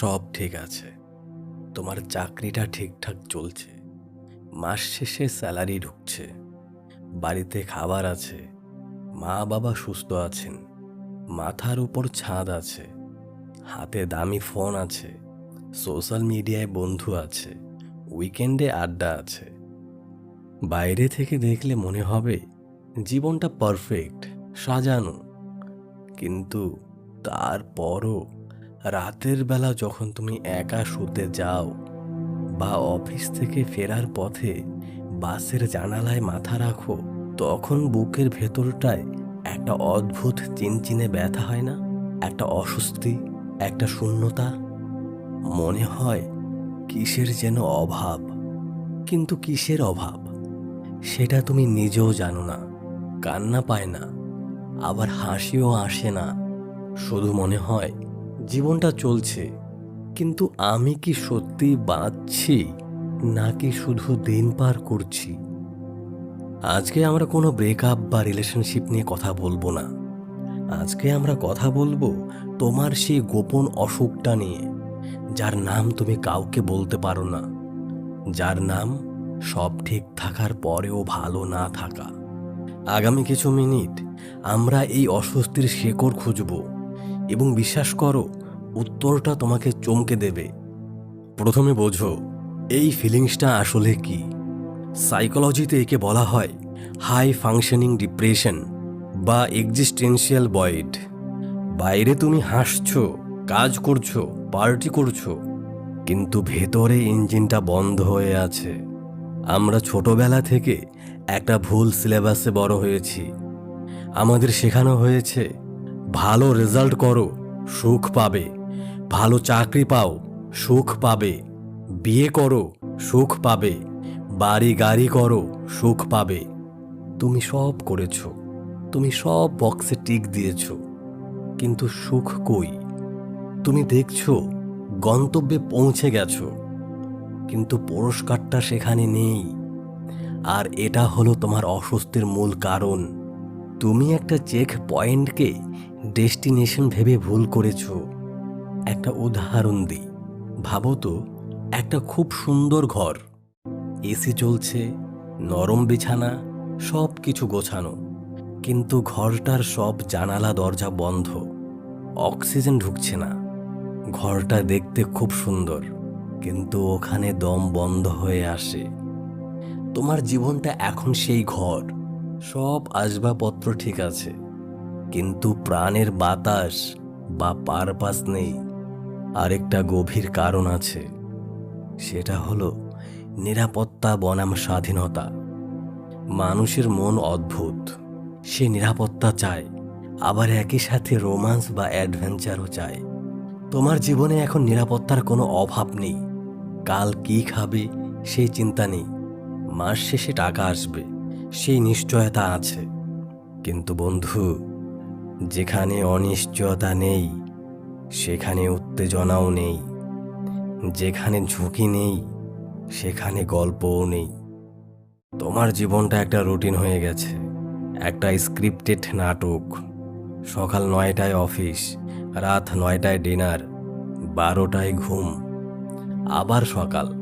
সব ঠিক আছে। তোমার চাকরিটা ঠিকঠাক চলছে। মাস শেষে স্যালারি ঢুকছে। বাড়িতে খাবার আছে। মা বাবা সুস্থ আছেন। মাথার উপর ছাদ আছে। হাতে দামি ফোন আছে। সোশ্যাল মিডিয়ায় বন্ধু আছে। উইকেন্ডে আড্ডা আছে। বাইরে থেকে দেখলে মনে হবে, জীবনটা পারফেক্ট, সাজানো। কিন্তু তারপরও রাতের বেলা যখন তুমি একা শুতে যাও বা অফিস থেকে ফেরার পথে বাসের জানালায় মাথা রাখো, তখন বুকের ভেতরটায় একটা অদ্ভুত চিনচিনে ব্যথা হয় না? একটা অস্বস্তি? একটা শূন্যতা? মনে হয় কিসের যেন অভাব। কিন্তু কিসের অভাব? সেটা তুমি নিজেও জানো না, কান্না পায় না, আবার হাসিও আসে না। শুধু মনে হয় জীবনটা চলছে, কিন্তু আমি কি সত্যি বাঁচছি, নাকি শুধু দিন পার করছি? আজকে আমরা কোনো ব্রেকআপ বা রিলেশনশিপ নিয়ে কথা বলব না। আজকে আমরা কথা বলব তোমার সেই গোপন অসুখটা নিয়ে, যার নাম তুমি কাউকে বলতে পারো না, যার নাম সব ঠিক থাকার পরেও ভালো না থাকা। আগামী কিছু মিনিট আমরা এই অস্বস্তির শেকড় খুঁজব। এবং বিশ্বাস করো, উত্তরটা তোমাকে চমকে দেবে। প্রথমে বোঝো, এই ফিলিংসটা আসলে কি? সাইকোলজিতে একে বলা হয় হাই ফাংশনিং ডিপ্রেশন বা এক্সিস্টেন্সিয়াল বয়েড বাইরে তুমি হাসছো, কাজ করছ পার্টি করছ, কিন্তু ভেতরে ইঞ্জিনটা বন্ধ হয়ে আছে। আমরা ছোটবেলা থেকে একটা ভুল সিলেবাসে বড় হয়েছি। আমাদের শেখানো হয়েছে ভালো রেজাল্ট করো, সুখ পাবে। ভালো চাকরি পাও, সুখ পাবে। বিয়ে করো, সুখ পাবে। বাড়ি গাড়ি করো, সুখ পাবে। তুমি সব করেছ, তুমি সব বক্সে টিক দিয়েছ। কিন্তু সুখ কই? তুমি দেখছ, গন্তব্যে পৌঁছে গেছ। কিন্তু পুরস্কারটা সেখানে নেই। আর এটা হলো তোমার অস্বস্তির মূল কারণ। তুমি একটা চেক পয়েন্টকে ডেস্টিনেশন ভেবে ভুল করেছ। একটা উদাহরণ দিই। ভাবো তো, একটা খুব সুন্দর ঘর। এসি চলছে, নরম বিছানা সব কিছু গোছানো। কিন্তু ঘরটার সব জানালা, দরজা বন্ধ। অক্সিজেন ঢুকছে না। ঘরটা দেখতে খুব সুন্দর, কিন্তু ওখানে দম বন্ধ হয়ে আসে। তোমার জীবনটা এখন সেই ঘর। সব আসবাবপত্র ঠিক আছে। কিন্তু প্রাণের বাতাস বা পারপাস নেই। আরেকটা গভীর কারণ আছে। সেটা হলো নিরাপত্তা বনাম স্বাধীনতা। মানুষের মন অদ্ভুত। সে নিরাপত্তা চায়, আবার একই সাথে রোমান্স বা অ্যাডভেঞ্চারও চায়। তোমার জীবনে এখন নিরাপত্তার কোনো অভাব নেই। কাল কি খাবে, সেই চিন্তা নেই। মাস শেষে টাকা আসবে, সেই নিশ্চয়তা আছে। কিন্তু বন্ধু যেখানে অনিশ্চয়তা নেই, সেখানে উত্তেজনাও নেই। যেখানে ঝুঁকি নেই, সেখানে গল্পও নেই। তোমার জীবনটা একটা রুটিন হয়ে গেছে, একটা স্ক্রিপ্টেড নাটক। সকাল নয়টায় অফিস, রাত নয়টায় ডিনার, বারোটায় ঘুম। আবার সকাল।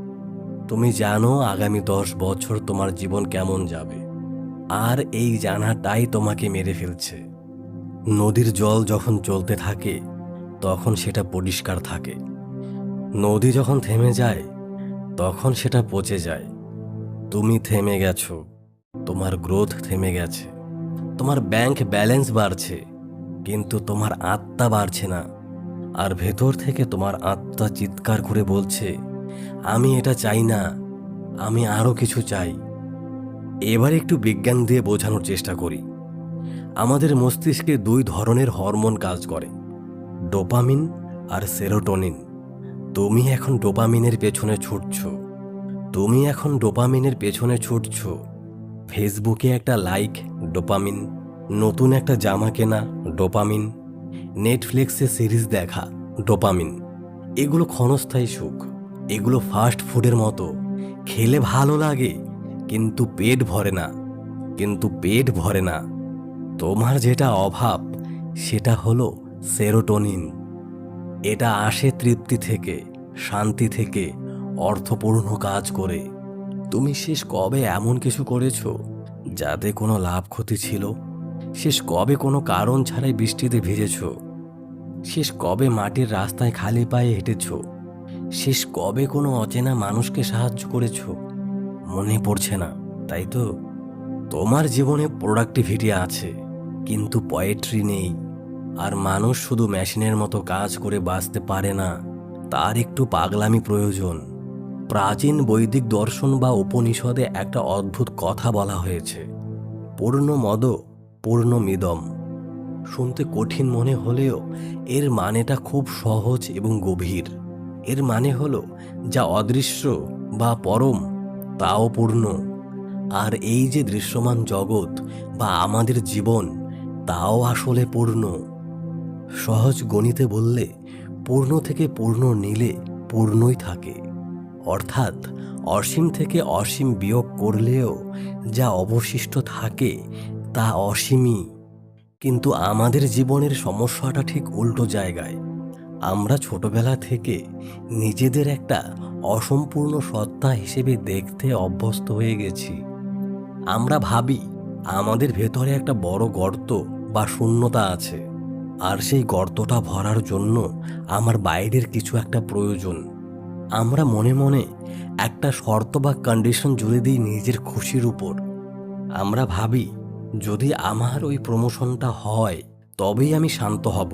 তুমি জানো আগামী দশ বছর তোমার জীবন কেমন যাবে। আর এই জানাটাই তোমাকে মেরে ফেলছে। নদীর জল যখন চলতে থাকে, তখন সেটা পরিষ্কার থাকে। নদী যখন থেমে যায়, তখন সেটা পচে যায়। তুমি থেমে গেছো, তোমার গ্রোথ থেমে গেছে, তোমার ব্যাংক ব্যালেন্স বাড়ছে, কিন্তু তোমার আত্মা বাড়ছে না। আর ভেতর থেকে তোমার আত্মা চিৎকার করে বলছে, আমি এটা চাই না, আমি আরও কিছু চাই। এবার একটু বিজ্ঞান দিয়ে বোঝানোর চেষ্টা করি। আমাদের মস্তিষ্কে দুই ধরনের হরমোন কাজ করে, ডোপামিন আর সেরোটোনিন। তুমি এখন ডোপামিনের পেছনে ছুটছ। তুমি এখন ডোপামিনের পেছনে ছুটছ। ফেসবুকে একটা লাইক, ডোপামিন। নতুন একটা জামা কেনা, ডোপামিন। নেটফ্লিক্সে সিরিজ দেখা, ডোপামিন। এগুলো ক্ষণস্থায়ী সুখ। এগুলো ফাস্ট ফুডের মতো। খেলে ভালো লাগে, কিন্তু পেট ভরে না। কিন্তু পেট ভরে না। তোমার যেটা অভাব, সেটা হলো সেরোটোনিন। এটা আসে তৃপ্তি থেকে, শান্তি থেকে, অর্থপূর্ণ কাজ করে। তুমি শেষ কবে এমন কিছু করেছ যাতে কোনো লাভ ক্ষতি ছিল? শেষ কবে কোনো কারণ ছাড়াই বৃষ্টিতে ভিজেছ? শেষ কবে মাটির রাস্তায় খালি পায়ে হেঁটেছ? শেষ কবে কোনো অচেনা মানুষকে সাহায্য করেছ? মনে পড়ছে না, তাই তো? তোমার জীবনে প্রোডাক্টিভিটি আছে। কিন্তু পয়েট্রি নেই। আর মানুষ শুধু মেশিনের মতো কাজ করে বাঁচতে পারে না, তার একটু পাগলামি প্রয়োজন। প্রাচীন বৈদিক দর্শন বা উপনিষদে একটা অদ্ভুত কথা বলা হয়েছে, পূর্ণ মদ, পূর্ণ মিদম। শুনতে কঠিন মনে হলেও এর মানেটা খুব সহজ এবং গভীর। এর মানে হলো, যা অদৃশ্য বা পরম, তাও পূর্ণ। আর এই যে দৃশ্যমান জগৎ বা আমাদের জীবন তাও আসলে পূর্ণ। সহজ গণিতে বললে, পূর্ণ থেকে পূর্ণ নিলে পূর্ণই থাকে। অর্থাৎ, অসীম থেকে অসীম বিয়োগ করলেও যা অবশিষ্ট থাকে, তা অসীমই। কিন্তু আমাদের জীবনের সমস্যাটা ঠিক উল্টো জায়গায়। আমরা ছোটবেলা থেকে নিজেদের একটা অসম্পূর্ণ সত্তা হিসেবে দেখতে অভ্যস্ত হয়ে গেছি। আমরা ভাবি, আমাদের ভেতরে একটা বড় গর্ত বা শূন্যতা আছে, আর সেই গর্তটা ভরার জন্য আমার বাইরের কিছু একটা প্রয়োজন। আমরা মনে মনে একটা শর্ত বা কন্ডিশন জুড়ে দিই নিজের খুশির উপর। আমরা ভাবি, যদি আমার ওই প্রমোশনটা হয়, তবেই আমি শান্ত হব।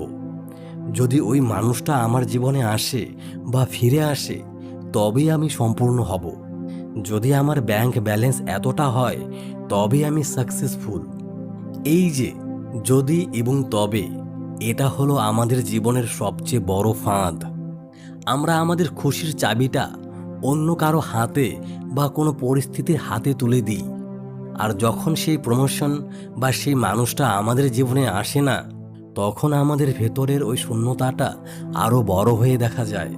যদি ওই মানুষটা আমার জীবনে আসে বা ফিরে আসে, তবেই আমি সম্পূর্ণ হব। যদি আমার ব্যাংক ব্যালেন্স এতটা হয় তবে আমি সাকসেসফুল এই যে যদি এবং তবে এটা হলো আমাদের জীবনের সবচেয়ে বড় ফাঁদ। আমরা আমাদের খুশির চাবিটা অন্য কারও হাতে বা কোনো পরিস্থিতির হাতে তুলে দিই। আর যখন সেই প্রমোশন বা সেই মানুষটা আমাদের জীবনে আসে না, তখন আমাদের ভেতরের ওই শূন্যতাটা আরও বড় হয়ে দেখা যায়।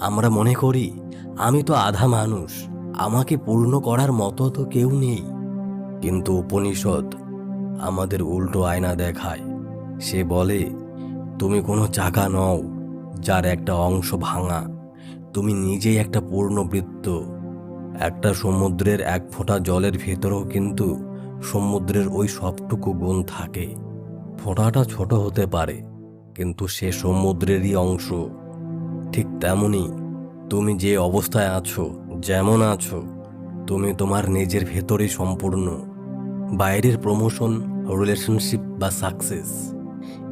আমরা মনে করি, আমি তো আধা মানুষ, আমাকে পূর্ণ করার মতো তো কেউ নেই। কিন্তু উপনিষদ আমাদের উল্টো আয়না দেখায়। সে বলে, তুমি কোনো চাকা নও যার একটা অংশ ভাঙা। তুমি নিজেই একটা পূর্ণ বৃত্ত। একটা সমুদ্রের এক ফোঁটা জলের ভেতরেও কিন্তু সমুদ্রের ওই সবটুকু গুণ থাকে। ফোঁটাটা ছোট হতে পারে, কিন্তু সে সমুদ্রেরই অংশ। ঠিক তেমনি তুমি যে অবস্থায় আছো, যেমন আছো, তুমি তোমার নিজের ভেতরেই সম্পূর্ণ। বাইরের প্রমোশন রিলেশনশিপ বা সাকসেস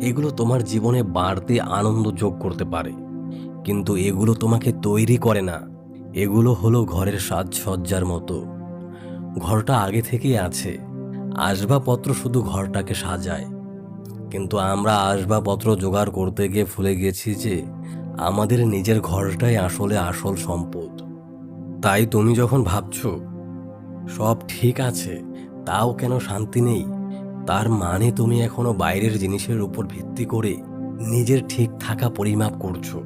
এগুলো তোমার জীবনে বাড়তি আনন্দ যোগ করতে পারে। কিন্তু এগুলো তোমাকে তৈরি করে না। এগুলো হলো ঘরের সাজসজ্জার মতো। ঘরটা আগে থেকেই আছে। আসবাবপত্র শুধু ঘরটাকে সাজায়। কিন্তু আমরা আসবাবপত্র জোগাড় করতে গিয়ে ভুলে গেছি যে আমাদের নিজের ঘরটাই আসলে আসল সম্পদ। তাই তুমি যখন ভাবছ, সব ঠিক আছে, তাও কেন শান্তি নেই? তার মানে তুমি এখনও বাইরের জিনিসের উপর ভিত্তি করে নিজের ঠিক থাকা পরিমাপ করছ।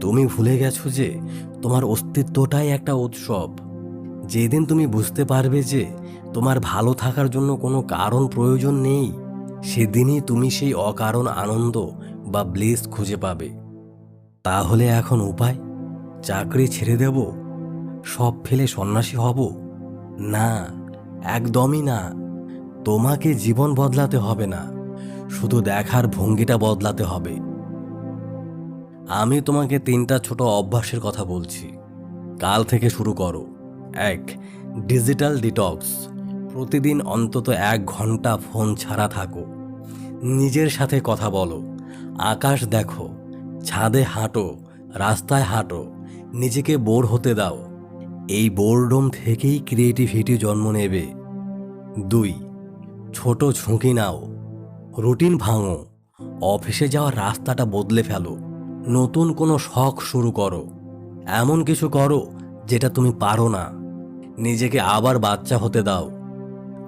তুমি ভুলে গেছো যে তোমার অস্তিত্বটাই একটা উৎসব। যেদিন তুমি বুঝতে পারবে যে তোমার ভালো থাকার জন্য কোনো কারণ প্রয়োজন নেই, সেদিনই তুমি সেই অকারণ আনন্দ বা ব্লেস খুঁজে পাবে। তাহলে এখন উপায়? চাকরি ছেড়ে দেব? সব ফেলে সন্ন্যাসী হব? না, একদমই না। তোমাকে জীবন বদলাতে হবে না, শুধু দেখার ভঙ্গিটা বদলাতে হবে। আমি তোমাকে তিনটা ছোট অভ্যাসের কথা বলছি। কাল থেকে শুরু করো। এক, ডিজিটাল ডিটক্স। প্রতিদিন অন্তত এক ঘণ্টা ফোন ছাড়া থাকো। নিজের সাথে কথা বলো। আকাশ দেখো। ছাদে হাঁটো। রাস্তায় হাঁটো। নিজেকে বোর হতে দাও। এই বোরডম থেকেই ক্রিয়েটিভিটি জন্ম নেবে। দুই ছোট ঝুঁকি নাও। রুটিন ভাঙো। অফিসে যাওয়ার রাস্তাটা বদলে ফেলো। নতুন কোনো শখ শুরু করো। এমন কিছু করো যেটা তুমি পারো না। নিজেকে আবার বাচ্চা হতে দাও।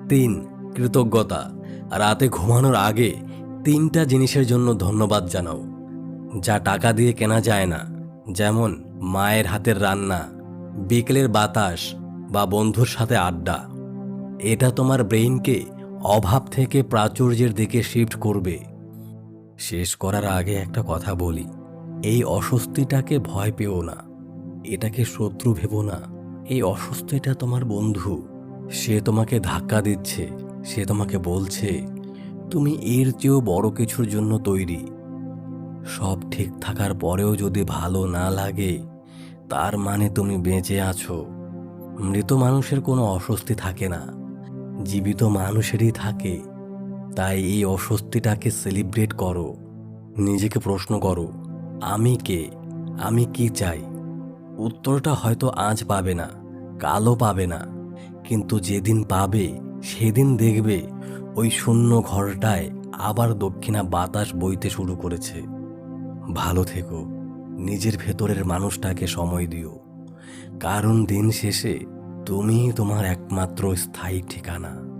তিন, কৃতজ্ঞতা। রাতে ঘুমানোর আগে তিনটা জিনিসের জন্য ধন্যবাদ জানাও। যা টাকা দিয়ে কেনা যায় না, যেমন মায়ের হাতের রান্না, বিকেলের বাতাস বা বন্ধুর সাথে আড্ডা। এটা তোমার ব্রেইনকে অভাব থেকে প্রাচুর্যের দিকে শিফট করবে। শেষ করার আগে একটা কথা বলি, এই অস্বস্তিটাকে ভয় পেও না। এটাকে শত্রু ভেবো না। এই অস্বস্তিটা তোমার বন্ধু। সে তোমাকে ধাক্কা দিচ্ছে, সে তোমাকে বলছে, তুমি এর চেয়েও বড় কিছুর জন্য তৈরি। সব ঠিক থাকার পরেও যদি ভালো না লাগে, তার মানে তুমি বেঁচে আছো। মৃত মানুষের কোনো অস্বস্তি থাকে না। জীবিত মানুষেরই থাকে, তাই এই অস্বস্তিটাকে সেলিব্রেট করো। নিজেকে প্রশ্ন করো, আমি কে? আমি কি চাই? উত্তরটা হয়তো আজ পাবে না, কালও পাবে না, কিন্তু যেদিন পাবে, সেদিন দেখবে ওই শূন্য ঘরটায় আবার দক্ষিণা বাতাস বইতে শুরু করেছে। ভালো থেকো, নিজের ভেতরের মানুষটাকে সময় দিও। কারণ দিন শেষে তুমিই তোমার একমাত্র স্থায়ী ঠিকানা।